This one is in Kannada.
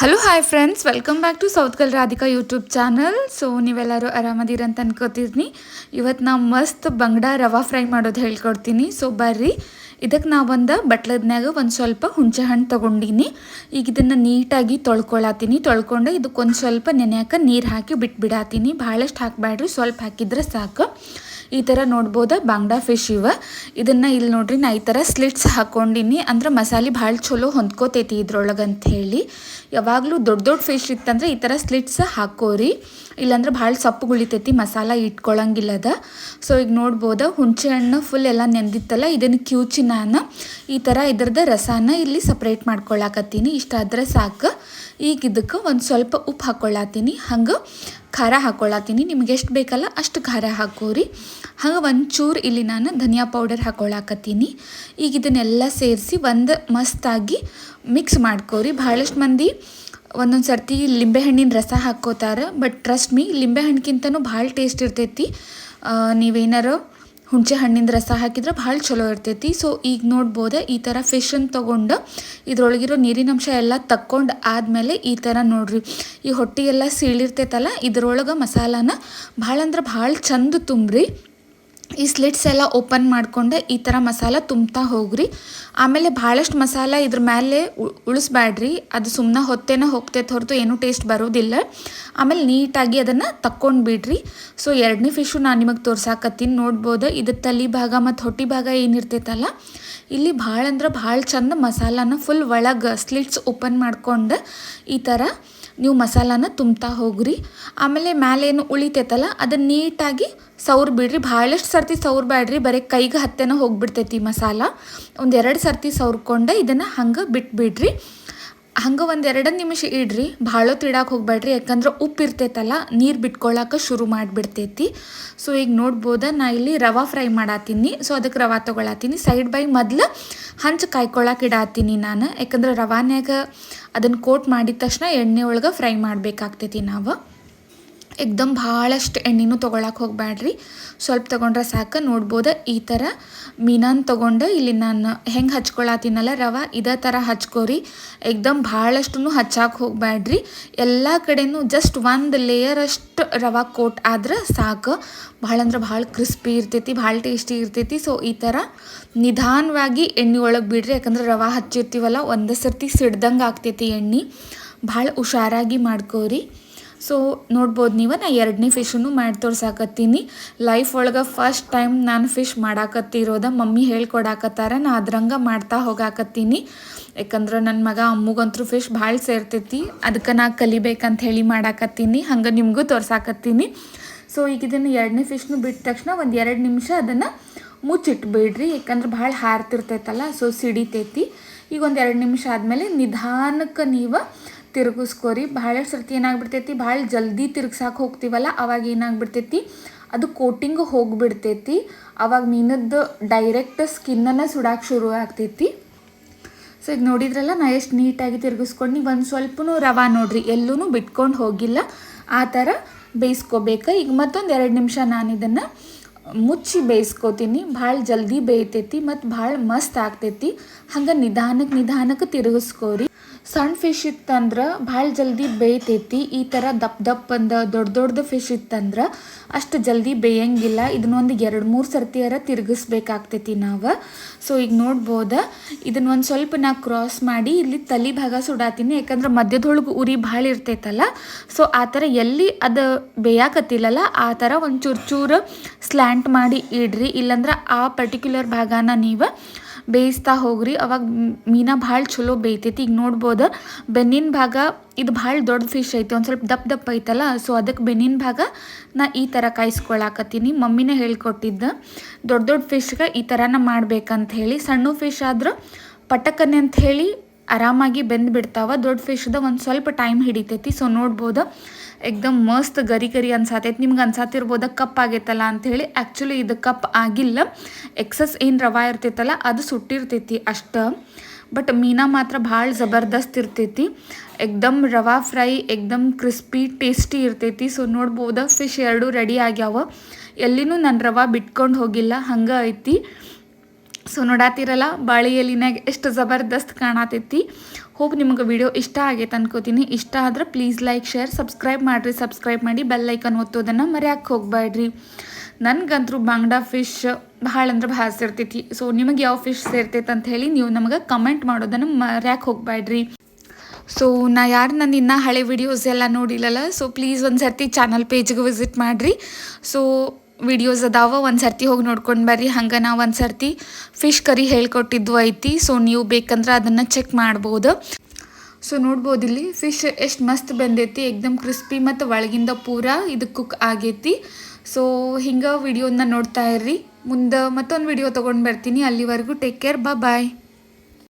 Hello hi friends welcome back to south ಕಲ್ ರಾಧಿಕಾ ಯೂಟ್ಯೂಬ್ ಚಾನಲ್ ಸೊ ನೀವೆಲ್ಲರೂ ಆರಾಮದಿರ ಅಂತ ಅನ್ಕೋತಿದ್ನಿ. ಇವತ್ತು ನಾ ಮಸ್ತ್ ಬಂಗಡ ರವಾ ಫ್ರೈ ಮಾಡೋದು ಹೇಳ್ಕೊಡ್ತೀನಿ. ಸೊ ಬರ್ರಿ. ಇದಕ್ಕೆ ನಾ ಒಂದು ಬಟ್ಲದ್ನಾಗ ಒಂದು ಸ್ವಲ್ಪ ಹುಣಸೆ ಹಣ್ಣು ತೊಗೊಂಡಿನಿ. ಈಗ ಇದನ್ನು ನೀಟಾಗಿ ತೊಳ್ಕೊಳತ್ತೀನಿ ತೊಳ್ಕೊಂಡು ಇದಕ್ಕೊಂದು ಸ್ವಲ್ಪ ನೆನೆಯಾಕ ನೀರು ಹಾಕಿ ಬಿಟ್ಬಿಡಾತೀನಿ. ಭಾಳಷ್ಟು ಹಾಕಬೇಡ್ರಿ ಸ್ವಲ್ಪ ಹಾಕಿದ್ರೆ ಸಾಕು. ಈ ಥರ ನೋಡ್ಬೋದ? ಬಾಂಗ್ಡಾ ಫಿಶ್ ಇವ. ಇದನ್ನು ಇಲ್ಲಿ ನೋಡ್ರಿ, ನಾ ಈ ಥರ ಸ್ಲಿಟ್ಸ್ ಹಾಕ್ಕೊಂಡಿನಿ ಅಂದ್ರೆ ಮಸಾಲೆ ಭಾಳ ಚಲೋ ಹೊಂದ್ಕೋತೈತಿ ಇದ್ರೊಳಗೆ ಅಂತ ಯಾವಾಗಲೂ ದೊಡ್ಡ ದೊಡ್ಡ ಫಿಶ್ ಇತ್ತಂದ್ರೆ ಈ ಥರ ಸ್ಲಿಟ್ಸ್ ಹಾಕೋರಿ. ಇಲ್ಲಾಂದ್ರೆ ಭಾಳ ಸಪ್ಪು ಗುಳಿತೈತಿ, ಮಸಾಲ ಅದ ಸೊ ಈಗ ನೋಡ್ಬೋದ, ಹುಣಸೆ ಹಣ್ಣು ಫುಲ್ ಎಲ್ಲ ನೆಂದಿತ್ತಲ್ಲ ಇದನ್ನು ಕ್ಯೂಚಿ ನಾನು ಈ ಥರ ಇದ್ರದ್ದು ರಸಾನ ಇಲ್ಲಿ ಸಪ್ರೇಟ್ ಮಾಡ್ಕೊಳಕತ್ತೀನಿ. ಇಷ್ಟಾದರೆ ಸಾಕು. ಈಗ ಇದಕ್ಕೆ ಒಂದು ಸ್ವಲ್ಪ ಉಪ್ಪು ಹಾಕ್ಕೊಳ್ಳತ್ತೀನಿ ಹಂಗೆ ಖಾರ ಹಾಕ್ಕೊಳ್ಳತ್ತೀನಿ ನಿಮ್ಗೆ ಎಷ್ಟು ಬೇಕಲ್ಲ ಅಷ್ಟು ಖಾರ ಹಾಕೋರಿ. ಹಂಗೆ ಒಂಚೂರು ಇಲ್ಲಿ ನಾನು ಧನಿಯಾ ಪೌಡರ್ ಹಾಕ್ಕೊಳಕತ್ತೀನಿ ಈಗ ಇದನ್ನೆಲ್ಲ ಸೇರಿಸಿ ಒಂದು ಮಸ್ತಾಗಿ ಮಿಕ್ಸ್ ಮಾಡ್ಕೋರಿ. ಭಾಳಷ್ಟು ಮಂದಿ ಒಂದೊಂದು ಸರ್ತಿ ಲಿಂಬೆಹಣ್ಣಿನ ರಸ ಹಾಕ್ಕೋತಾರೆ. ಬಟ್ ಟ್ರಸ್ಟ್ ಮೀ ಲಿಂಬೆಹಣ್ಣಿಗಿಂತನೂ ಭಾಳ ಟೇಸ್ಟ್ ಇರ್ತೈತಿ. ನೀವೇನಾರು ಹುಣಸೆ ಹಣ್ಣಿಂದ ರಸ ಹಾಕಿದ್ರೆ ಭಾಳ ಚಲೋ ಇರ್ತೈತಿ. ಸೊ ಈಗ ನೋಡ್ಬೋದೆ ಈ ಥರ ಫಿಶನ್ನು ತೊಗೊಂಡು ಇದ್ರೊಳಗಿರೋ ನೀರಿನಂಶ ಎಲ್ಲ ತಕ್ಕೊಂಡು ಆದಮೇಲೆ ಈ ಥರ ನೋಡ್ರಿ. ಈ ಹೊಟ್ಟೆಗೆಲ್ಲ ಸೀಳಿರ್ತೈತಲ್ಲ, ಇದ್ರೊಳಗೆ ಮಸಾಲಾನ ಭಾಳ ಅಂದ್ರೆ ಭಾಳ ಚಂದ ತುಂಬ್ರಿ. ಈ ಸ್ಲಿಟ್ಸ್ ಎಲ್ಲ ಓಪನ್ ಮಾಡಿಕೊಂಡೆ, ಈ ಥರ ಮಸಾಲ ತುಂಬ್ತಾ ಹೋಗ್ರಿ. ಆಮೇಲೆ ಭಾಳಷ್ಟು ಮಸಾಲ ಇದ್ರ ಮೇಲೆ ಉಳಿಸ್ಬೇಡ್ರಿ ಅದು ಸುಮ್ಮನೆ ಹೊತ್ತೇನ ಹೋಗ್ತೈತೆ ಹೊರತು ಏನೂ ಟೇಸ್ಟ್ ಬರೋದಿಲ್ಲ. ಆಮೇಲೆ ನೀಟಾಗಿ ಅದನ್ನು ತಕ್ಕೊಂಡು ಬಿಡ್ರಿ. ಸೊ ಎರಡನೇ ಫಿಶು ನಾನು ನಿಮಗೆ ತೋರ್ಸಾಕತ್ತೀನಿ. ನೋಡ್ಬೋದು, ಇದು ತಲೆ ಭಾಗ ಮತ್ತು ಹೊಟ್ಟಿ ಭಾಗ ಏನಿರ್ತೈತಲ್ಲ, ಇಲ್ಲಿ ಭಾಳ ಅಂದ್ರೆ ಭಾಳ ಚಂದ ಮಸಾಲಾನ ಫುಲ್ ಒಳಗೆ ಸ್ಲಿಟ್ಸ್ ಓಪನ್ ಮಾಡ್ಕೊಂಡು. ಈ ಥರ ನೀವು ಮಸಾಲಾನ ತುಂಬ್ತಾ ಹೋಗ್ರಿ. ಆಮೇಲೆ ಮ್ಯಾಲೇನು ಉಳಿತೈತಲ್ಲ, ಅದನ್ನು ನೀಟಾಗಿ ಸೌರ್ ಬಿಡ್ರಿ. ಭಾಳಷ್ಟು ಸರ್ತಿ ಸೌರ್ ಬ್ಯಾಡ್ರಿ, ಬರೀ ಕೈಗೆ ಹತ್ತೆನ ಹೋಗಿಬಿಡ್ತೈತಿ ಮಸಾಲ. ಒಂದು ಎರಡು ಸರ್ತಿ ಸೌರ್ಕೊಂಡೆ ಇದನ್ನು ಹಂಗೆ ಬಿಟ್ಬಿಡ್ರಿ. ಹಂಗೆ ಒಂದು ಎರಡು ನಿಮಿಷ ಇಡ್ರಿ. ಭಾಳ ತಿಡಾಕೆ ಹೋಗ್ಬೇಡ್ರಿ. ಯಾಕಂದ್ರೆ ಉಪ್ಪು ಇರ್ತೈತಲ್ಲ, ನೀರು ಬಿಟ್ಕೊಳ್ಳೋಕೆ ಶುರು ಮಾಡಿಬಿಡ್ತೈತಿ. ಸೊ ಈಗ ನೋಡ್ಬೋದ, ನಾ ಇಲ್ಲಿ ರವಾ ಫ್ರೈ ಮಾಡಾತೀನಿ. ಸೊ ಅದಕ್ಕೆ ರವಾ ತೊಗೊಳತ್ತೀನಿ ಸೈಡ್ ಬೈ ಮೊದಲು ಹಂಚು ಕಾಯ್ಕೊಳಕ್ಕೆ ಇಡಾತೀನಿ ನಾನು. ಯಾಕಂದ್ರೆ ರವಾನ್ಯಾಗ ಅದನ್ನು ಕೋಟ್ ಮಾಡಿದ ತಕ್ಷಣ ಎಣ್ಣೆ ಒಳಗೆ ಫ್ರೈ ಮಾಡಬೇಕಾಗ್ತೈತಿ ನಾವು. ಎಕ್ದಮ್ ಭಾಳಷ್ಟು ಎಣ್ಣೆನೂ ತೊಗೊಳಕ್ಕೆ ಹೋಗಬೇಡ್ರಿ ಸ್ವಲ್ಪ ತೊಗೊಂಡ್ರೆ ಸಾಕು, ನೋಡ್ಬೋದು ಈ ಥರ ಮೀನನ್ನು ತೊಗೊಂಡು ಇಲ್ಲಿ ನಾನು ಹೆಂಗೆ ಹಚ್ಕೊಳತ್ತೀನಲ್ಲ ರವೆ, ಇದೇ ಥರ ಹಚ್ಕೋರಿ. ಎಕ್ದಮ್ ಭಾಳಷ್ಟು ಹಚ್ಚಾಕೆ ಹೋಗಬೇಡ್ರಿ ಎಲ್ಲ ಕಡೆನೂ ಜಸ್ಟ್ ಒಂದು ಲೇಯರಷ್ಟು ರವೆ ಕೋಟ್ ಆದ್ರೆ ಸಾಕು. ಭಾಳ ಅಂದ್ರೆ ಭಾಳ ಕ್ರಿಸ್ಪಿ ಇರ್ತೈತಿ, ಭಾಳ ಟೇಸ್ಟಿ ಇರ್ತೈತಿ. ಸೊ ಈ ಥರ ನಿಧಾನವಾಗಿ ಎಣ್ಣೆ ಒಳಗೆ ಬಿಡ್ರಿ, ಯಾಕಂದ್ರೆ ರವೆ ಹಚ್ಚಿರ್ತೀವಲ್ಲ, ಒಂದೇ ಸರ್ತಿ ಸಿಡ್ದಂಗೆ ಆಗ್ತೈತಿ ಎಣ್ಣೆ. ಭಾಳ ಹುಷಾರಾಗಿ ಮಾಡ್ಕೋರಿ. ಸೊ ನೋಡ್ಬೋದು ನೀವು, ನಾ ಎರಡನೇ ಫಿಶನ್ನು ಮಾಡಿ ತೋರ್ಸಾಕತ್ತೀನಿ. ಲೈಫ್ ಒಳಗೆ ಫಸ್ಟ್ ಟೈಮ್ ನಾನು ಫಿಶ್ ಮಾಡಾಕತ್ತಿರೋದ ಮಮ್ಮಿ ಹೇಳ್ಕೊಡಾಕತ್ತಾರ, ನಾ ಅದ್ರಂಗೆ ಮಾಡ್ತಾ ಹೋಗಾಕತ್ತೀನಿ. ಯಾಕಂದ್ರೆ ನನ್ನ ಮಗ ಅಮ್ಮಗಂತೂ ಫಿಶ್ ಭಾಳ ಸೇರ್ತೈತಿ ಅದಕ್ಕೆ ನಾ ಕಲಿಬೇಕಂತ ಹೇಳಿ ಮಾಡಾಕತ್ತೀನಿ, ಹಂಗೆ ನಿಮಗೂ ತೋರ್ಸಾಕತ್ತೀನಿ. ಸೊ ಈಗ ಇದನ್ನು ಎರಡನೇ ಫಿಶ್ನು ಬಿಟ್ಟ ತಕ್ಷಣ ಒಂದು ಎರಡು ನಿಮಿಷ ಅದನ್ನು ಮುಚ್ಚಿಟ್ಬಿಡ್ರಿ, ಯಾಕಂದ್ರೆ ಭಾಳ ಹಾರ್ತಿರ್ತೈತಲ್ಲ ಸೊ ಸಿಡಿತೈತಿ. ಈಗ ಒಂದು ಎರಡು ನಿಮಿಷ ಆದಮೇಲೆ ನಿಧಾನಕ್ಕೆ ನೀವು ತಿರುಗಿಸ್ಕೋರಿ. ಭಾಳಷ್ಟು ಸರ್ತಿ ಏನಾಗ್ಬಿಡ್ತೈತಿ? ಭಾಳ ಜಲ್ದಿ ತಿರ್ಗ್ಸಾಕೆ ಹೋಗ್ತೀವಲ್ಲ? ಅವಾಗ ಏನಾಗ್ಬಿಡ್ತೈತಿ? ಅದು ಕೋಟಿಂಗ್ ಹೋಗಿಬಿಡ್ತೈತಿ. ಅವಾಗ ಮೀನದ್ದು ಡೈರೆಕ್ಟ್ ಸ್ಕಿನ್ನನ್ನು ಸುಡಾಕೆ ಶುರು ಆಗ್ತೈತಿ. ಸೊ ಈಗ ನೋಡಿದ್ರಲ್ಲ, ನಾ ಎಷ್ಟು ನೀಟಾಗಿ ತಿರ್ಗಿಸ್ಕೊಂಡು ಒಂದು ಸ್ವಲ್ಪನೂ ರವಾ ನೋಡ್ರಿ. ಎಲ್ಲೂ ಬಿಟ್ಕೊಂಡು ಹೋಗಿಲ್ಲ. ಆ ಥರ ಬೇಯಿಸ್ಕೋಬೇಕು. ಈಗ ಮತ್ತೊಂದು ಎರಡು ನಿಮಿಷ ನಾನು ಇದನ್ನು ಮುಚ್ಚಿ ಬೇಯಿಸ್ಕೋತೀನಿ. ಭಾಳ ಜಲ್ದಿ ಬೇಯ್ತೈತಿ ಮತ್ತು ಭಾಳ ಮಸ್ತ್ ಆಗ್ತೈತಿ. ಹಂಗೆ ನಿಧಾನಕ್ಕೆ ನಿಧಾನಕ್ಕೆ ತಿರುಗಿಸ್ಕೋರಿ. ಸಣ್ಣ ಫಿಶ್ ಇತ್ತಂದ್ರೆ ಭಾಳ ಜಲ್ದಿ ಬೇಯ್ತೈತಿ. ಈ ಥರ ದಪ್ಪ ದಪ್ಪ ಅಂದ ದೊಡ್ಡ ದೊಡ್ಡದು ಫಿಶ್ ಇತ್ತಂದ್ರೆ ಅಷ್ಟು ಜಲ್ದಿ ಬೇಯಂಗಿಲ್ಲ. ಇದನ್ನೊಂದು ಎರಡು ಮೂರು ಸರ್ತಿಯಾರ ತಿರುಗಿಸ್ಬೇಕಾಗ್ತೈತಿ ನಾವು. ಸೊ ಈಗ ನೋಡ್ಬೋದು. ಇದನ್ನೊಂದು ಸ್ವಲ್ಪ ನಾ ಕ್ರಾಸ್ ಮಾಡಿ ಇಲ್ಲಿ ತಲೆ ಭಾಗ ಸುಡಾತೀನಿ. ಯಾಕಂದ್ರೆ ಮಧ್ಯದೊಳಗೆ ಉರಿ ಭಾಳ ಇರ್ತೈತಲ್ಲ. ಸೊ ಆ ಥರ ಎಲ್ಲಿ ಅದು ಬೇಯಾಕತ್ತಿಲ್ಲಲ್ಲ, ಆ ಥರ ಒಂದು ಚೂರು ಚೂರು ಸ್ಲ್ಯಾಂಟ್ ಮಾಡಿ ಇಡ್ರಿ. ಇಲ್ಲಂದ್ರೆ ಆ ಪರ್ಟಿಕ್ಯುಲರ್ ಭಾಗನ ನೀವು ಬೇಯಿಸ್ತಾ ಹೋಗ್ರಿ. ಅವಾಗ ಮೀನ ಭಾಳ ಚಲೋ ಬೇಯ್ತೈತಿ. ಈಗ ನೋಡ್ಬೋದು, ಬೆನ್ನಿನ ಭಾಗ ಇದು ಭಾಳ ದೊಡ್ಡ ಫಿಶ್ ಐತಿ. ಒಂದು ಸ್ವಲ್ಪ ದಪ್ಪ ದಪ್ಪ ಐತಲ್ಲ ಸೊ ಅದಕ್ಕೆ ಬೆನ್ನಿನ ಭಾಗ ನಾ ಈ ಥರ ಕಾಯಿಸ್ಕೊಳಕತ್ತೀನಿ. ಮಮ್ಮಿನೇ ಹೇಳ್ಕೊಟ್ಟಿದ್ದು, ದೊಡ್ಡ ದೊಡ್ಡ ಫಿಶ್ಗೆ ಈ ಥರನ ಮಾಡ್ಬೇಕಂತ ಹೇಳಿ. ಸಣ್ಣ ಫಿಶ್ ಆದರೂ ಪಟಕನೆ ಅಂತ ಹೇಳಿ ಆರಾಮಾಗಿ ಬೆಂದು ಬಿಡ್ತಾವ ದೊಡ್ಡ ಫಿಶ್ದ ಒಂದು ಸ್ವಲ್ಪ ಟೈಮ್ ಹಿಡಿತೈತಿ. ಸೊ ನೋಡ್ಬೋದು. ಎಕ್ದಮ್ ಮಸ್ತ್ ಗರಿ ಗರಿ ಅನ್ಸಾತೈತಿ. ನಿಮ್ಗೆ ಅನ್ಸಾತಿರ್ಬೋದ ಕಪ್ ಆಗೈತಲ್ಲ ಅಂಥೇಳಿ ಆ್ಯಕ್ಚುಲಿ ಇದು ಕಪ್ ಆಗಿಲ್ಲ. ಎಕ್ಸಸ್ ಏನು ರವಾ ಇರ್ತೈತಲ್ಲ, ಅದು ಸುಟ್ಟಿರ್ತೈತಿ ಅಷ್ಟು. ಬಟ್ ಮೀನಾ ಮಾತ್ರ ಭಾಳ ಜಬರ್ದಸ್ತ್ ಇರ್ತೈತಿ. ಎಕ್ದಮ್ ರವಾ ಫ್ರೈ, ಎಕ್ದಮ್ ಕ್ರಿಸ್ಪಿ ಟೇಸ್ಟಿ ಇರ್ತೈತಿ. ಸೊ ನೋಡ್ಬೋದ ಫಿಶ್ ಎರಡೂ ರೆಡಿ ಆಗ್ಯಾವ. ಎಲ್ಲಿನೂ ನಾನು ರವಾ ಬಿಟ್ಕೊಂಡು ಹೋಗಿಲ್ಲ. ಹಂಗೆ ಐತಿ. ಸೊ ನೋಡಾತಿರಲ್ಲ ಬಾಳೆ ಎಲಿನಾಗ ಎಷ್ಟು ಜಬರ್ದಸ್ತ್ ಕಾಣತೈತಿ. ಹೋಗಿ ನಿಮಗೆ ವಿಡಿಯೋ ಇಷ್ಟ ಆಗೈತೆ ಅನ್ಕೋತೀನಿ. ಇಷ್ಟ ಆದ್ರೆ ಪ್ಲೀಸ್ ಲೈಕ್ ಶೇರ್ ಸಬ್ಸ್ಕ್ರೈಬ್ ಮಾಡಿರಿ. ಸಬ್ಸ್ಕ್ರೈಬ್ ಮಾಡಿ ಬೆಲ್ ಐಕನ್ ಒತ್ತೋದನ್ನು ಮರ್ಯಾಕೆ ಹೋಗ್ಬೇಡ್ರಿ ನನಗಂತರೂ ಬಾಂಗ್ಡಾ ಫಿಶ್ ಭಾಳ ಅಂದ್ರೆ ಭಾಳ ಸೇರ್ತೈತಿ. ಸೊ ನಿಮಗೆ ಯಾವ ಫಿಶ್ ಸೇರ್ತೈತೆ ಅಂತ ಹೇಳಿ ನೀವು ನಮಗೆ ಕಮೆಂಟ್ ಮಾಡೋದನ್ನು ಮರ್ಯಾಕೆ ಹೋಗ್ಬೇಡ್ರಿ ಸೊ ನಾ ಯಾರು ನನ್ನ ಇನ್ನೂ ಹಳೆ ವಿಡಿಯೋಸ್ ಎಲ್ಲ ನೋಡಿಲ್ಲಲ್ಲ ಸೊ ಪ್ಲೀಸ್ ಒಂದು ಸರ್ತಿ ಚಾನಲ್ ಪೇಜ್ಗೆ ವಿಸಿಟ್ ಮಾಡಿರಿ. ಸೊ ವಿಡಿಯೋಸ್ ಅದಾವ ಒಂದು ಸರ್ತಿ ಹೋಗಿ ನೋಡ್ಕೊಂಡು ಬರ್ರಿ, ಹಂಗೆ ನಾವು ಒಂದು ಸರ್ತಿ ಫಿಶ್ ಕರಿ ಹೇಳ್ಕೊಟ್ಟಿದ್ದು ಐತಿ. ಸೊ ನೀವು ಬೇಕಂದ್ರೆ ಅದನ್ನು ಚೆಕ್ ಮಾಡ್ಬೋದು. ಸೊ ನೋಡ್ಬೋದು ಇಲ್ಲಿ ಫಿಶ್ ಎಷ್ಟು ಮಸ್ತ್ ಬಂದೈತಿ, ಎಕ್ದಮ್ ಕ್ರಿಸ್ಪಿ ಮತ್ತು ಒಳಗಿಂದ ಪೂರ ಇದು ಕುಕ್ ಆಗೈತಿ. ಸೊ ಹಿಂಗೆ ವಿಡಿಯೋನ ನೋಡ್ತಾ ಇರ್ರಿ. ಮುಂದೆ ಮತ್ತೊಂದು ವಿಡಿಯೋ ತೊಗೊಂಡು ಬರ್ತೀನಿ. ಅಲ್ಲಿವರೆಗೂ ಟೇಕ್ ಕೇರ್ ಬಾ ಬಾಯ್